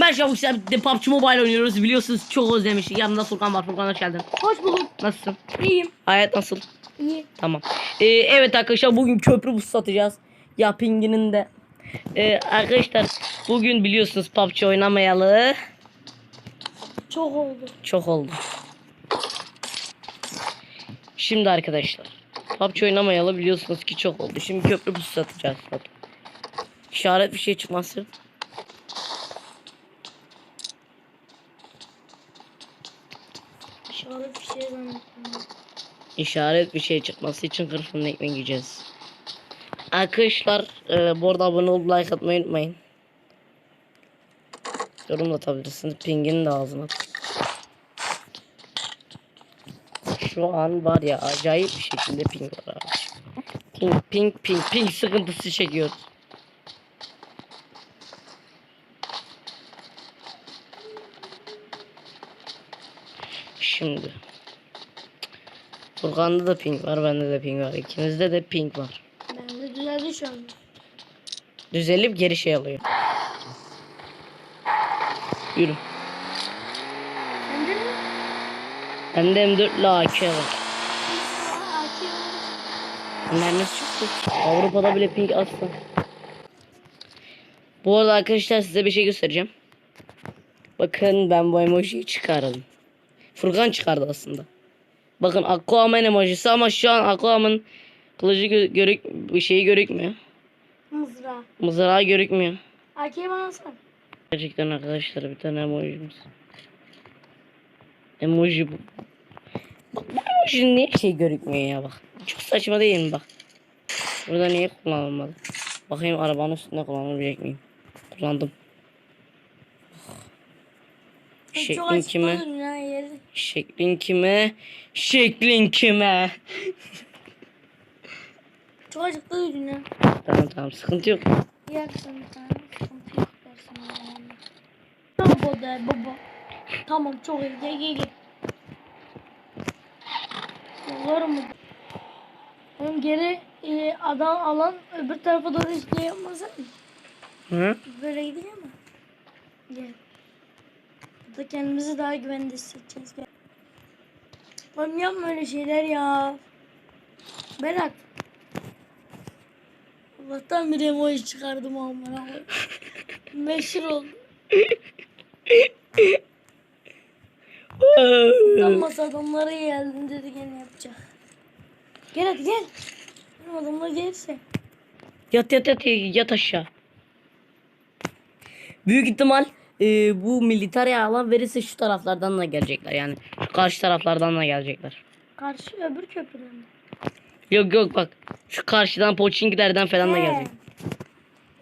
Ben Şavuk de PUBG Mobile oynuyoruz biliyorsunuz çok özlemiştik. Yanımda Furkan var. Furkan hoş geldin. Hoş bulduk. Nasılsın? İyiyim. Hayat nasıl? İyi. Tamam. Ee, evet arkadaşlar bugün köprü buz satacağız. Ya pinginin de. Ee, arkadaşlar bugün biliyorsunuz PUBG oynamayalı Çok oldu. çok oldu. Şimdi arkadaşlar PUBG oynamayalı biliyorsunuz ki çok oldu. Şimdi köprü buz satacağız. İşaret bir şey çıkması. İşaret bir şey zannettim. İşaret bir şey çıkması için kırfının ekmeği yiyeceğiz. Arkadaşlar e, bu arada abone olup like atmayı unutmayın. Yorum da atabilirsiniz. Pingin de ağzına. Şu an var ya acayip bir şekilde ping var abi. Ping ping ping ping sıkıntısı çekiyoruz. Şimdi. Furkan'da da ping var, bende de ping var. İkinizde de ping var. Bende düzeldi şu anda. Düzelip geri şey alıyor. Yürü. Sende mi? Bende M4 ile AK var. Nasıl çıktı? Avrupa'da bile ping asla. Bu arada arkadaşlar size bir şey göstereceğim. Bakın ben bu emojiyi çıkardım. Furkan çıkardı aslında. Bakın Aquaman emojisi ama şu an Aquaman kılıcı gö- görük bir şeyi görükmüyor. Mızrağı. Mızrağı görükmüyor. AK'yi bana sar. Gerçekten arkadaşlar bir tane emojimiz. Emoji bu. Bak bu emojinin niye şey görükmüyor ya bak. Çok saçma değil mi bak. Burada niye kullanılmadı? Bakayım arabanın üstünde kullanabilecek miyim? Kullandım. Şeklin kime? olur. Şeklin kime? Şeklin kime? Çok duydun ya. Tamam tamam sıkıntı yok. İyi akşam sana. Sıkıntı yok dersin ya. Tamam baba baba. Tamam çok iyi. Gel gel gel. Zor mu? Oğlum geri e, adam alan öbür tarafa doğru hiç yapmasın. Hı? Böyle gidiyor mu? Gel. Burada kendimizi daha güvende hissedeceğiz. Oğlum yapma öyle şeyler ya. Berat. Allah'tan bir emoji çıkardım amına. Meşhur oldu. Yanmasa adamları geldin dedi gene yapacak. Gel hadi gel. Benim adamlar gelirse. Yat yat yat yat aşağı. Büyük ihtimal e, bu military alan verirse şu taraflardan da gelecekler yani. Şu karşı taraflardan da gelecekler. Karşı öbür köprüden mi? Yok yok bak. Şu karşıdan Pochinkilerden falan da He. gelecek.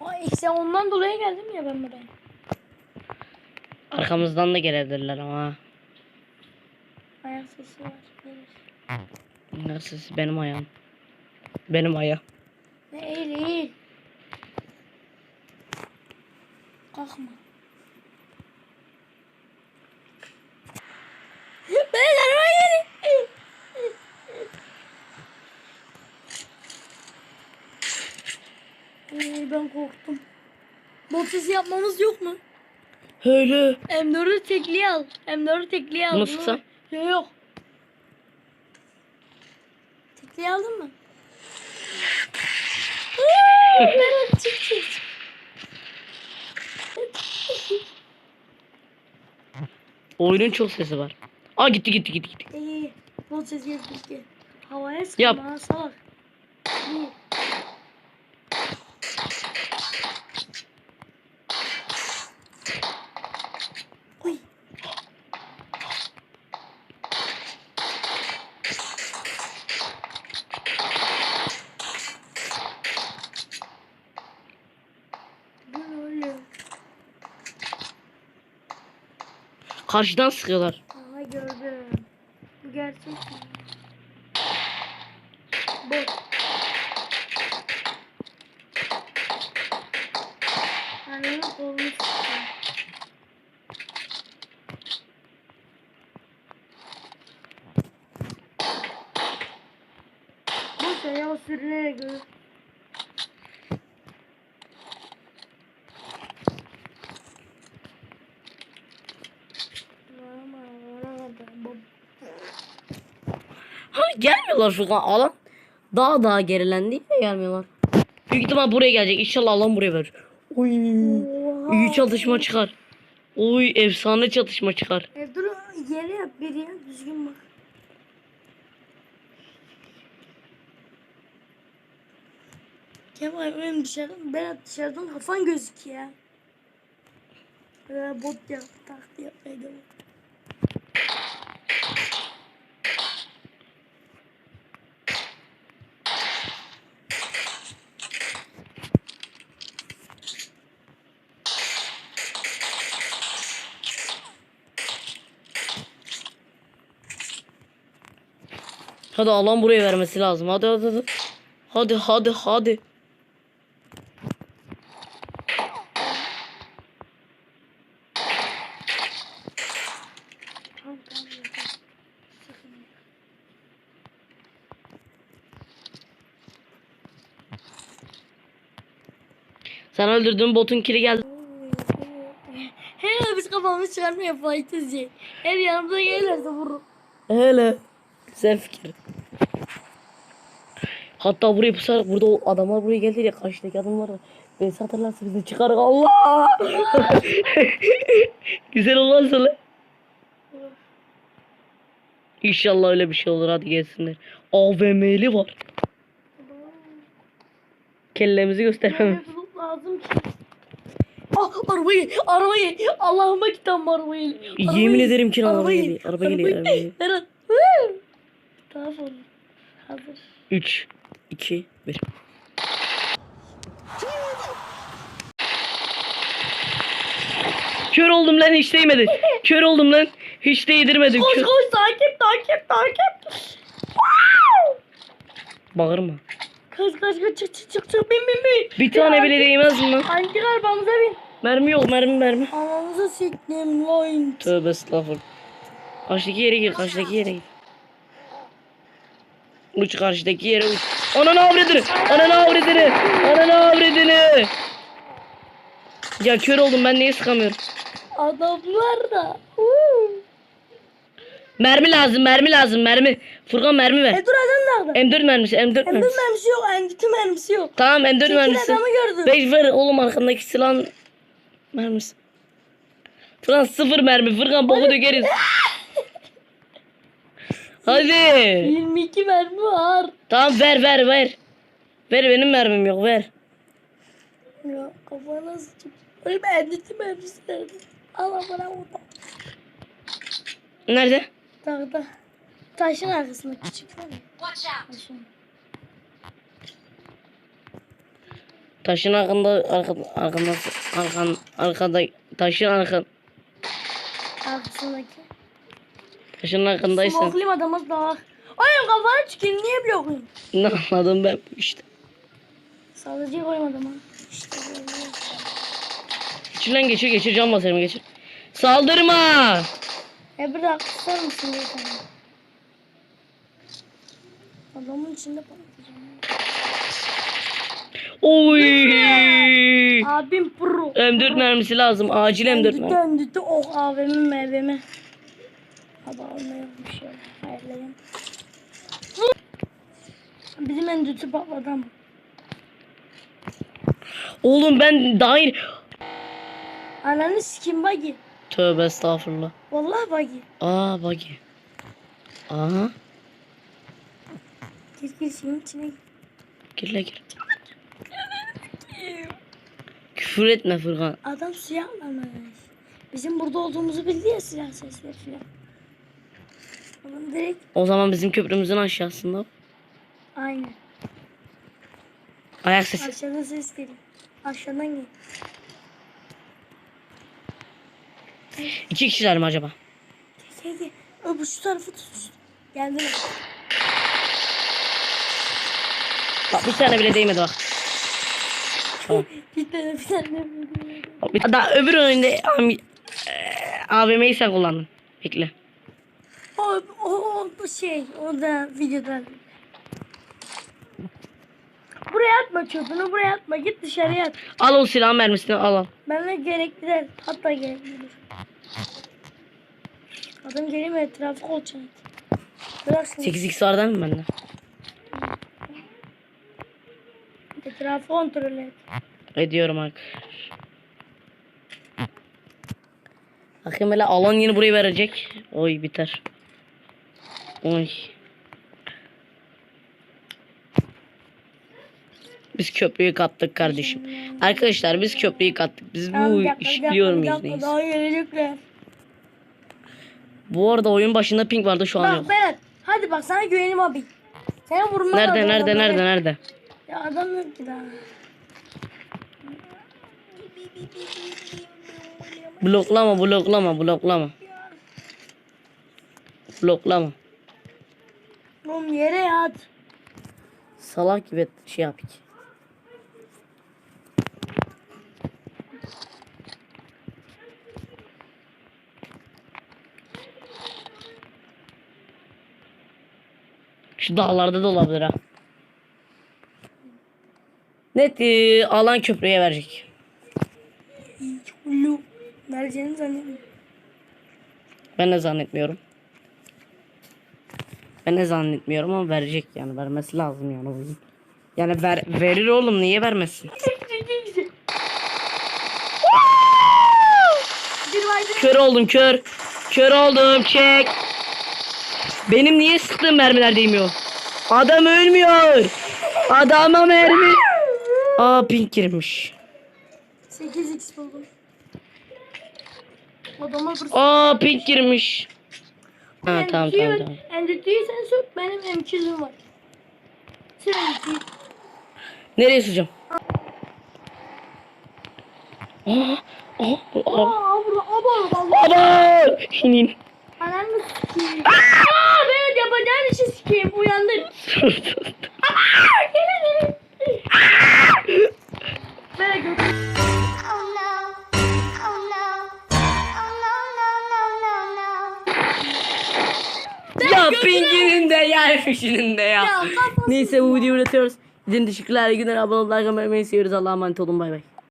Ay işte ondan dolayı geldim ya ben buraya. Arkamızdan da gelebilirler ama. Ayak sesi var. Gelir. Nasıl benim ayağım. Benim ayağım. Ne eğil eğil. Kalkma. Ben araba yerim. Ee, ben korktum. Sesi yapmamız yok mu? Öyle. M4'ü tekliğe al. M4'ü tekliğe al. Sıksam? Yok yok. Tekliğe aldın mı? Çık çık. çık. Oyunun çok sesi var. Aa gitti gitti gitti gitti. İyi. Bot sesi ki. Havaya Yap. sıkma ha salak. İyi. Uy. Bu ne öyle? Karşıdan sıkıyorlar. Aha gördüm. Bu gerçek mi? Bot. Annemin kolunu sıkıyor. Boş ver ya o sürünerek ölür. Gelmiyorlar Furkan. Alan daha daha gerilendi ya gelmiyorlar. Büyük ihtimal buraya gelecek. İnşallah alan buraya verir. Oy. İyi çatışma çıkar. Oy efsane çatışma çıkar. E, dur yere yap bir ya düzgün bak. Kemal benim dışarıdan Berat dışarıdan kafan gözüküyor. Böyle bot yap taktı yapmaya Hadi alan buraya vermesi lazım. Hadi hadi hadi. Hadi hadi hadi. Sen öldürdüğün botun kili geldi. He biz kafamızı çıkarmaya faydalı şey. Her yanımıza gelirse vururum. Hele. Güzel fikir. Hatta buraya pusarak burada o adamlar buraya geldi ya karşıdaki adamlar da beni hatırlarsa bizi çıkar Allah. Güzel olmaz lan? İnşallah öyle bir şey olur hadi gelsinler. AVM'li var. Kellemizi göstermem. Böyle bulut lazım ki. Ah arabayı arabayı Allah'ıma kitabım arabayı. Yemin ederim ki araba geliyor. Araba geliyor. Araba geliyor. Hazır. 3 2 1 Kör oldum lan hiç değmedi. Kör oldum lan. Hiç değdirmedim. Koş Kör- koş takip takip takip. Bağırma. Kaç kaç kaç çık çık çık çık bin bin bin. Bir tane bile değmez mi? Hangi arabamıza bin? Mermi yok mermi mermi. Anamıza siktim loin. Tövbe estağfurullah. Karşıdaki yere gir karşıdaki yere gir. Uç karşıdaki yere uç. Ananı avradını. Ananı avradını. Ananı avradını. Ya kör oldum ben niye sıkamıyorum? Adamlar da. Mermi lazım mermi lazım mermi. Furkan mermi ver. E dur adam nerede? M4 mermisi M4 Emdir mermisi. mermisi yok. Emdir mermisi yok. Tamam M4 Çekil mermisi. adamı gördüm. Beş ver oğlum arkandaki silahın mermisi. Furkan sıfır mermi. Furkan boku dökeriz. Hadi. 22 mermi var. Tamam ver ver ver. Ver benim mermim yok ver. Ya kafana sıçıp. Bir emdir mermisi nerede? Allah bana orada. Nerede? Dağda. Taşın arkasında küçük var ya. Taşın. Taşın arkanda arkada arkanda arkan arkada taşın arkan Arkasındaki. Taşın arkandaysan Smoklim adamız da var. Oğlum kafana çıkayım niye blokluyorsun? ne anladım ben bu işte. Sadece koymadım ha. İşte böyle. Geçir lan geçir geçir can basarım geçir. Saldırma. E bir dakika tutar mısın diye sana. Adamın içinde patlayacağım. Oy. Abim pro. M4 mermisi lazım. Acil M4 Döndü mermisi. döndü oh AVM mevm. Hadi almayalım şey. Hayırlayalım. Bizim endüstri patladı ama. Oğlum ben iyi... Ananı sikim bagi. Tövbe estağfurullah. Vallahi bagi. Aa bagi. Aha. Gir gir şeyin içine gir. Gir la gir. Küfür etme Furkan. Adam suya atlamış. Bizim burada olduğumuzu bildi ya silah sesleri filan. Adam direkt O zaman bizim köprümüzün aşağısında. aynı. Ayak sesi. Aşağıdan ses geliyor. Aşağıdan gel. İki kişiler mi acaba? Gel gel. Ö, bu şu tarafı tut. Geldiler. Bak bir tane bile değmedi bak. Tamam. Bir tane bir tane. Bak, bir- Daha öbür eee, AVM'yi sen kullandın. Bekle. O, o, o bu şey. O da videoda. Buraya atma çöpünü buraya atma. Git dışarıya at. Al o silah mermisini al al. Benimle gerekli değil. Hatta gereklidir. Adam geleyim etrafı kolçan et. Bırak şimdi. 8x var değil mi bende? Etrafı kontrol et. Ediyorum arkadaşlar. Bakayım hele alan yine burayı verecek. Oy biter. Oy. Biz köprüyü kattık kardeşim. Arkadaşlar biz köprüyü kattık. Biz bu iş dakika, biliyor bir muyuz dakika, neyiz? Daha gelecekler. Bu arada oyun başında ping vardı şu an yok. Bak Berat. Hadi bak sana güvenim abi. Seni vurma. Nerede nerede nerede nerede? Ya adam yok ki daha. Bloklama bloklama bloklama. Bloklama. Oğlum yere yat. Salak gibi şey yap ki. Şu dağlarda da olabilir ha. Net e, alan köprüye verecek. Ulu. Vereceğini zannediyorum. Ben de zannetmiyorum. Ben de zannetmiyorum ama verecek yani vermesi lazım yani oyun. Yani ver, verir oğlum niye vermesin? Kör oldum kör. Kör oldum çek. Benim niye sıktığım mermiler değmiyor? Adam ölmüyor. Adama mermi. Aa pink girmiş. 8x buldum. Adama Aa pink girmiş. Ha tamam tamam tamam. Endüstriyi sen sök benim M200'üm var. Sen M200. Nereye sıcağım? Aa, aa, aa. Aa burada aba Allah. Aba! İnin. Ananı sikeyim. Aa Berat yapacağın işi sikeyim uyandır. De ya. Ya Neyse bu videoyu üretiyoruz. Sizin teşekkürler. İyi günler. Abone olmayı, like atmayı, seviyoruz. Allah'a emanet olun. Bay bay.